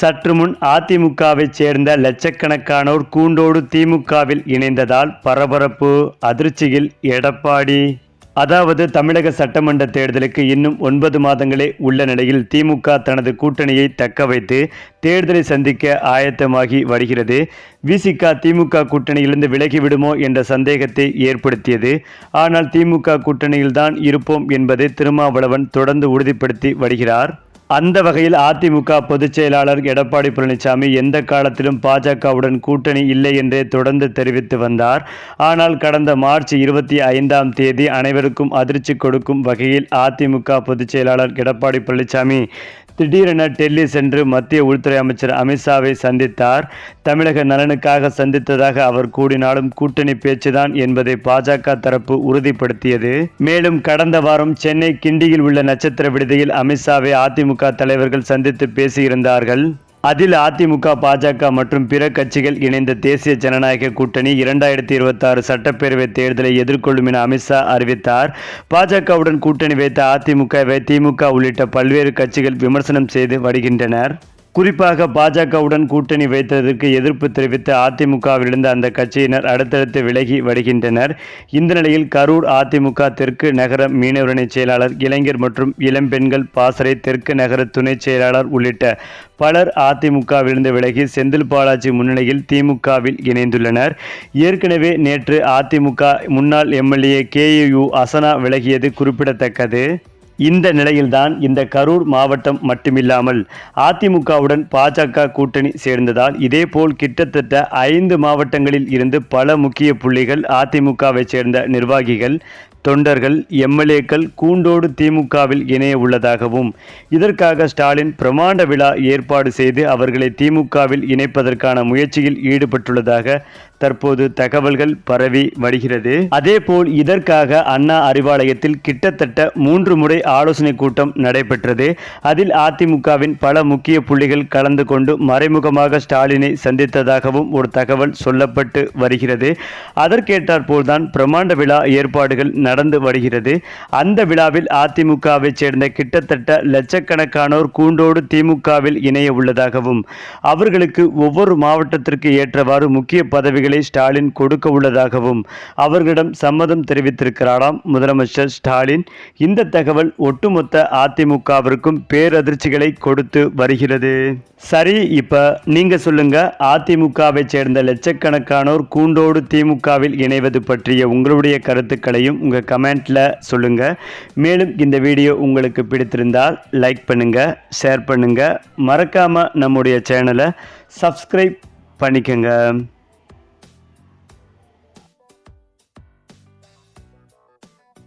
சற்று முன் அதிமுகவைச் சேர்ந்த லட்சக்கணக்கானோர் கூண்டோடு திமுகவில் இணைந்ததால் பரபரப்பு அதிர்ச்சியில் எடப்பாடி. அதாவது தமிழக சட்டமன்ற தேர்தலுக்கு இன்னும் ஒன்பது மாதங்களே உள்ள நிலையில் திமுக தனது கூட்டணியை தக்க வைத்து தேர்தலை சந்திக்க ஆயத்தமாகி வருகிறது. விசிக திமுக கூட்டணியிலிருந்து விலகிவிடுமோ என்ற சந்தேகத்தை ஏற்படுத்தியது. ஆனால் திமுக கூட்டணியில்தான் இருப்போம் என்பதை திருமாவளவன் தொடர்ந்து உறுதிப்படுத்தி வருகிறார். அந்த வகையில் அதிமுக பொதுச் செயலாளர் எடப்பாடி பழனிசாமி எந்த காலத்திலும் பாஜகவுடன் கூட்டணி இல்லை என்றே தொடர்ந்து தெரிவித்து வந்தார். ஆனால் கடந்த மார்ச் இருபத்தி ஐந்தாம் தேதி அனைவருக்கும் அதிர்ச்சி கொடுக்கும் வகையில் அதிமுக பொதுச் செயலாளர் எடப்பாடி பழனிசாமி திடீரென டெல்லி சென்று மத்திய உள்துறை அமைச்சர் அமித்ஷாவை சந்தித்தார். தமிழக நலனுக்காக சந்தித்ததாக அவர் கூடினாலும் கூட்டணி பேச்சுதான் என்பதை பாஜக தரப்பு உறுதிப்படுத்தியது. மேலும் கடந்த வாரம் சென்னை கிண்டியில் உள்ள நட்சத்திர விடுதியில் அமித்ஷாவை அதிமுக தலைவர்கள் சந்தித்து பேசியிருந்தார்கள். அதில் அதிமுக பாஜக மற்றும் பிற கட்சிகள் இணைந்த தேசிய ஜனநாயக கூட்டணி இரண்டாயிரத்தி இருபத்தாறு சட்டப்பேரவை தேர்தலை எதிர்கொள்ளும் என அமித்ஷா அறிவித்தார். பாஜகவுடன் கூட்டணி வைத்த அதிமுகவை திமுக உள்ளிட்ட பல்வேறு கட்சிகள் விமர்சனம் செய்து வருகின்றனர். குறிப்பாக பாஜகவுடன் கூட்டணி வைத்ததற்கு எதிர்ப்பு தெரிவித்த அதிமுகவிலிருந்து அந்த கட்சியினர் அடுத்தடுத்து விலகி வருகின்றனர். இந்த நிலையில் கரூர் அதிமுக தெற்கு நகர மீனவரணி செயலாளர் இளைஞர் மற்றும் இளம்பெண்கள் பாசறை தெற்கு நகர துணை செயலாளர் உள்ளிட்ட பலர் அதிமுகவிலிருந்து விலகி செந்தில் பாலாஜி முன்னிலையில் திமுகவில் இணைந்துள்ளனர். ஏற்கனவே நேற்று அதிமுக முன்னாள் எம்எல்ஏ கேயு அசனா விலகியது குறிப்பிடத்தக்கது. இந்த நிலையில்தான் இந்த கரூர் மாவட்டம் மட்டுமில்லாமல் அதிமுகவுடன் பாஜக கூட்டணி சேர்ந்ததால் இதேபோல் கிட்டத்தட்ட ஐந்து மாவட்டங்களில் இருந்து பல முக்கிய புள்ளிகள் அதிமுகவை சேர்ந்த நிர்வாகிகள் தொண்டர்கள் எம்எல்ஏக்கள் கூண்டோடு திமுகவில் இணைய உள்ளதாகவும் இதற்காக ஸ்டாலின் பிரமாண்ட விழா ஏற்பாடு செய்து அவர்களை திமுகவில் இணைப்பதற்கான முயற்சியில் ஈடுபட்டுள்ளதாக தற்போது தகவல்கள் பரவி வருகிறது. அதேபோல் இதற்காக அண்ணா அறிவாலயத்தில் கிட்டத்தட்ட மூன்று முறை ஆலோசனை கூட்டம் நடைபெற்றது. அதில் அதிமுகவின் பல முக்கிய புள்ளிகள் கலந்து கொண்டு மறைமுகமாக ஸ்டாலினை சந்தித்ததாகவும் ஒரு தகவல் சொல்லப்பட்டு வருகிறது. அதற்கேற்றாற்போல்தான் பிரமாண்ட விழா ஏற்பாடுகள் நடந்து வருகிறது. அந்த விழாவில் அதிமுகவைச் சேர்ந்த கிட்டத்தட்ட லட்சக்கணக்கானோர் கூண்டோடு திமுகவில் இணைய உள்ளதாகவும் அவர்களுக்கு ஒவ்வொரு மாவட்டத்திற்கு ஏற்றவாறு முக்கிய பதவிகளை ஸ்டாலின் கொடுக்க உள்ளதாகவும் அவர்களிடம் சம்மதம் தெரிவித்திருக்கிறாராம் முதலமைச்சர் ஸ்டாலின். இந்த தகவல் ஒட்டுமொத்த அதிமுகவிற்கும் பேரதிர்ச்சிகளை கொடுத்து வருகிறது. சரி இப்ப நீங்க சொல்லுங்க. அதிமுகவை சேர்ந்த லட்சக்கணக்கானோர் கூண்டோடு திமுகவில் இணைவது பற்றிய உங்களுடைய கருத்துக்களையும் உங்க கமெண்ட்ல சொல்லுங்க. மேலும் இந்த வீடியோ உங்களுக்கு பிடித்திருந்தால் லைக் பண்ணுங்க ஷேர் பண்ணுங்க. மறக்காம நம்முடைய சேனலை சப்ஸ்கிரைப் பண்ணிக்கங்க.